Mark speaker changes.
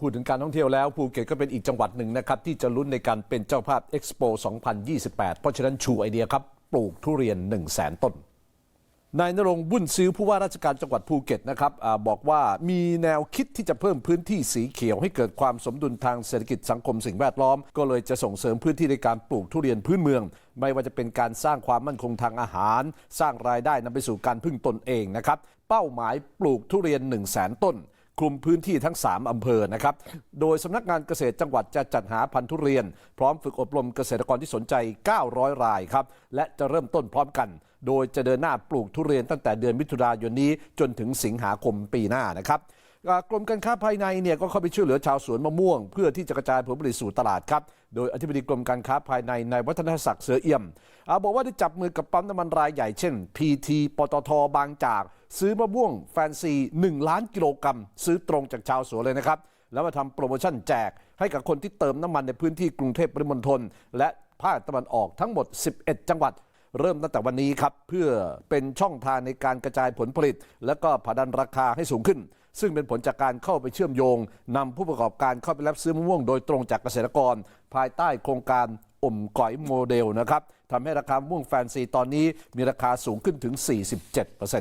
Speaker 1: พูดถึงการท่องเที่ยวแล้วภูเก็ตก็เป็นอีกจังหวัดหนึ่งนะครับ ที่จะลุ้นในการเป็นเจ้าภาพเอ็กซ์โป2028 เพราะฉะนั้นชูไอเดียครับ ปลูกทุเรียน 1 0 0 0 0แสนต้น นายนรงบุญซื้อผู้ว่าราชการจังหวัดภูเก็ตนะครับอบอกว่ามีแนวคิดที่จะเพิ่มพื้นที่สีเขียว ให้เกิดความสมดุลทางเศรษฐกิจสังคมสิ่งแวดล้อม ก็เลยจะส่งเสริมพื้นที่ในการปลูกทุเรียนพื้นเมือง ไม่ว่าจะเป็นการสร้างความมั่นคงทางอาหาร สร้างรายได้นำไปสู่การพึ่งตนเองนะครับเป้าหมายปลูกทุเรียน 1 0 0 0 0แสนต้น คลุมพื้นที่ทั้ง 3 อำเภอนะครับ โดยสำนักงานเกษตรจังหวัดจะจัดหาพันธุ์ทุเรียน พร้อมฝึกอบรมเกษตรกรที่สนใจ 900 รายครับ และจะเริ่มต้นพร้อมกัน โดยจะเดินหน้าปลูกทุเรียนตั้งแต่เดือนมิถุนายนนี้จนถึงสิงหาคมปีหน้านะครับ กรมการค้าภายในเนี่ยก็เข้าไปช่วยเหลือชาวสวนมะม่วง เพื่อที่จะกระจายผลผลิตสู่ตลาดครับ โดยอธิบดีกรมการค้าภายในนายวัฒนศักดิ์เสือเอี่ยมอบอกว่าได้จับมือกับปั๊มน้ำมันรายใหญ่เช่น PT ปตทบางจาก ซื้อมะม่วงแฟนซี 1 ล้านกิโลกรัม ซื้อตรงจากชาวสวนเลยนะครับ แล้วมาทำโปรโมชั่นแจก ให้กับคนที่เติมน้ำมันในพื้นที่กรุงเทพปริมณฑลและภาคตะวันออกทั้งหมด 11 จังหวัดเริ่มตั้งแต่วันนี้ครับ เพื่อเป็นช่องทางในการกระจายผลผลิต และก็ผดันราคาให้สูงขึ้น ซึ่งเป็นผลจากการเข้าไปเชื่อมโยงนำผู้ประกอบการเข้าไปรับซื้อมะม่วงโดยตรงจากเกษตรกร ภายใต้โครงการอมก๋อยโมเดลนะครับทำให้ราคามะม่วงแฟนซีตอนนี้มีราคาสูงขึ้นถึง 47%